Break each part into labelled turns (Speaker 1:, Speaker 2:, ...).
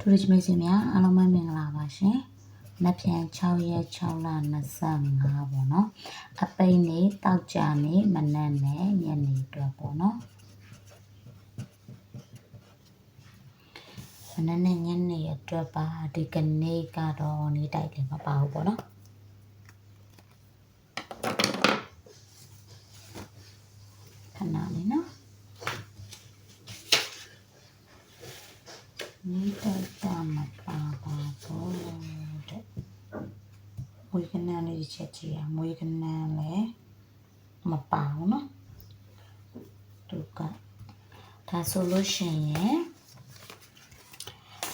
Speaker 1: ထူရစ်မိတ်ဆွေများအားလုံးပဲမင်္ဂလာပါရှင်။နှစ်ပြန်6ရက်6လ25ပေါ့နော်။အပိန်နေတောက်ကြနေမနက်နဲ့ညနေအတွက်ပေါ့နော်။မနက်နဲ့ညနေအတွက်ပါဒီကနေ့ကတော့နေတိုက်တယ်မပါဘူးပေါ့နော်။ခဏလေးနော်။ မိတ္တတာမပါပါဘောတဲ့မွေးကနန်းလေးချက်ချီရမွေးကနန်းလည်းမပါဘူးနော်သူကဒါဆိုလို့ရှိရင်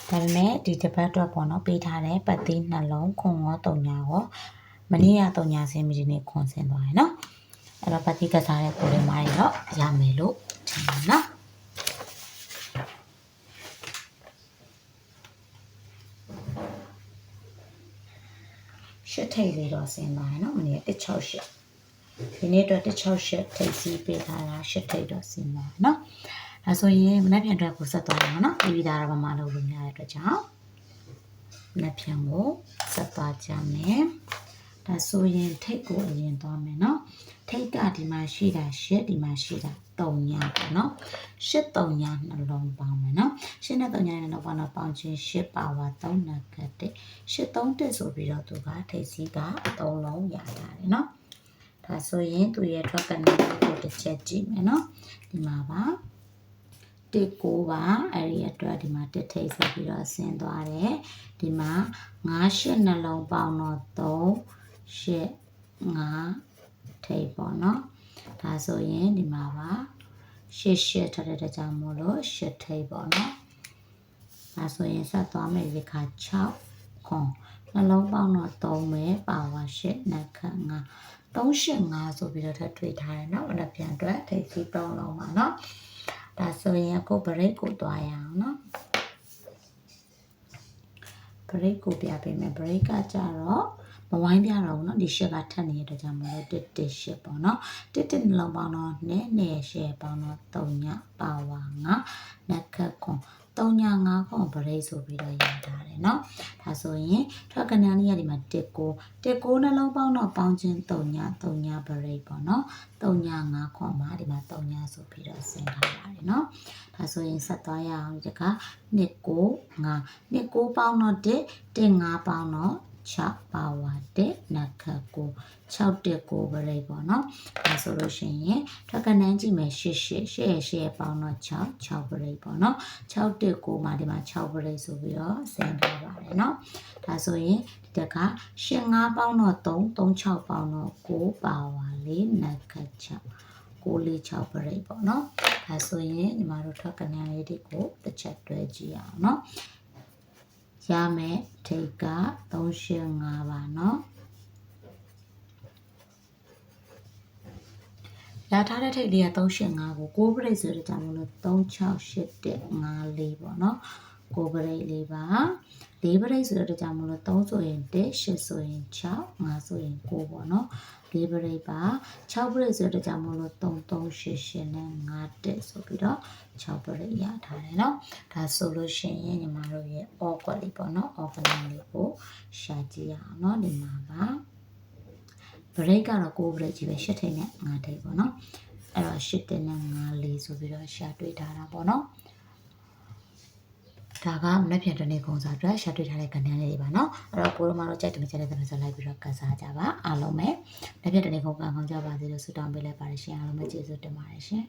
Speaker 1: ဒါပေမဲ့ဒီတစ်ပတ်တော့ပေါ့နော်ပေးထားတဲ့ပတ်သေးနှလုံးခွန်ရောတုံညာရောမနေ့ကတုံညာစင်းမီဒီနေခွန်ဆင်းသွားတယ်နော်အဲ့တော့ပတ်သေးကစားတဲ့ပုံလေးမှရတော့ရမယ်လို့ထင်တယ်နော် ရှစ်ထိပ်လေးတော့ဆင်းသွားတယ်နော်မနေ့168ဒီနေ့တော့168ထိပ်စီးပေးထားတာရှစ်ထိပ်တော့ဆင်းသွားတယ်နော်ဒါဆိုရင်မနက်ဖြန်အတွက်ကိုဆက်သွားရအောင်နော်ပြီးပြီးသားတော့မမလုပ်လို့မရတဲ့အတွက်ကြောင့်မနက်ဖြန်ကိုဆက်သွားကြမယ်ဒါဆိုရင်ထိပ်ကိုအရင်သွားမယ်နော် ထိပ်ကဒီမှာရှိတာရှစ်ဒီမှာရှိတာ3ညပေါ့နော်ရှစ်3ညနှလုံးပေါင်းမယ်နော်ရှစ်နဲ့3ညနှလုံးပေါင်းတော့ပေါင်းချင်းရှစ်ပါဝါ3နက်ကတဲ့ရှစ်3တက်ဆိုပြီးတော့သူကထိပ်စီးက3လုံးရတာတယ်နော်ဒါဆိုရင်သူရဲ့ထွက်ကနေကိုတစ်ချက်ကြည့်မယ်နော်ဒီမှာပါတစ်ကိုပါအဲ့ဒီအတွက်ဒီမှာတစ်ထိပ်ဆက်ပြီးတော့ဆင်းသွားတယ်ဒီမှာ9ရှစ်နှလုံးပေါင်းတော့3ရှစ်9 ထိပ်ပေါ့နော်ဒါဆိုရင်ဒီမှာပါရှစ်ရှစ်ထတဲ့တကြောင်မို့လို့ရှစ်ထိပ်ပေါ့နော်ဒါဆိုရင်ဆက်သွားမယ်ဒီခါ6ခွန်နှလုံးပေါင်းတော့3ပဲပါဝါ8နှက်ခတ်9 385ဆိုပြီးတော့ထပ်တွေ့ထားတယ်เนาะအဲ့ဒါပြန်အတွက်ထိပ်စီးပေါင်းလုံးပါเนาะဒါဆိုရင်အခု break ကိုတွားရအောင်เนาะ break ကိုပြပေးမယ် break ကကြတော့မ ဝိုင်းပြတော့ဘူးเนาะဒီရှက်ကထပ်နေတဲ့အတွက်ကြောင့်မလို့တစ်တစ်ရှက်ပေါ့เนาะတစ်တစ်နှလုံးပေါင်းတော့နဲ့နဲ့ရှက်ပေါင်းတော့3ညပါဝါ9နက်ခတ်ခွန်3ည9ခွန် break ဆိုပြီးတော့ရထားတယ်เนาะဒါဆိုရင်ထွက်ကနန်းလေးကဒီမှာတစ်ကိုတစ်ကိုနှလုံးပေါင်းတော့ပေါင်းချင်း3ည3ည break ပေါ့เนาะ3ည9ခွန်မှာဒီမှာ3ညဆိုပြီးတော့ဆင်းထားပါတယ်เนาะဒါဆိုရင်ဆက်သွားရအောင်ဒီက2ကို9 2ကိုပေါင်းတော့1 1 5ပေါင်းတော့ 6ပါဝါတဲ့နက်ခတ်ကို6တက်ကိုပြလိုက်ပေါ့နော်ဒါဆိုလို့ရှိရင်ထွက်ကနန်းကြည့်မယ်8 8 8 8ပေါင်းတော့6 6ပြလိုက်ပေါ့နော်6တက်ကိုမှဒီမှာ6ပြလိုက်ဆိုပြီးတော့ဆင်းထားပါတယ်နော်ဒါဆိုရင်ဒီတက်က8 5ပေါင်းတော့3 3 6ပေါင်းတော့9ပါဝါ4နက်ခတ်6 6လေး6ပြရိတ်ပေါ့နော်ဒါဆိုရင်ညီမတို့ထွက်ကနန်းလေးတွေကိုတစ်ချက်တွဲကြည့်အောင်နော် ရမယ်ထိတ်က385ပါနော်ရထားတဲ့ထိတ်လေးက385ကို6ပြရိတ်ဆိုတဲ့ကြောင့်မလို့368154ပေါ့နော်ကိုပရိတ်လေးပါ ၄ပရိတ်ဆိုတဲ့ကြောင့်မလို့3ဆိုရင်1 8ဆိုရင်6 5ဆိုရင်9ပေါ့နော်၄ပရိတ်ပါ6ပရိတ်ဆိုတဲ့ကြောင့်မလို့3 3 8 8နဲ့5တက်ဆိုပြီးတော့6ပရိတ်ရထားတယ်နော်ဒါဆိုလို့ရှိရင်ညီမတို့ရဲ့ all ကွက်လေးပေါ့နော် all ကနလေးကိုရှာကြည့်ရအောင်နော်ဒီမှာပါဘရိတ်ကတော့9ဘရိတ်ကြီးပဲ8ထိပ်နဲ့5ထိပ်ပေါ့နော်အဲ့တော့8တက်နဲ့5လေးဆိုပြီးတော့ရှာတွေ့ထားတာပေါ့နော် ဒါကမနေ့ပြန်တနေ့ကုံစာအတွက်ရှာတွေ့ထားတဲ့ကဏ္ဍလေးတွေပါနော်အဲ့တော့ကိုရမတော့ကြိုက်တယ်မကြိုက်တဲ့တဲ့ဆိုလိုက်ပြီးတော့ကစားကြပါအားလုံးပဲမနေ့ပြန်တနေ့ကုံကံကောင်းကြပါစေလို့ဆုတောင်းပေးလိုက်ပါတယ်ရှင်အားလုံးပဲကျေးဇူးတင်ပါတယ်ရှင်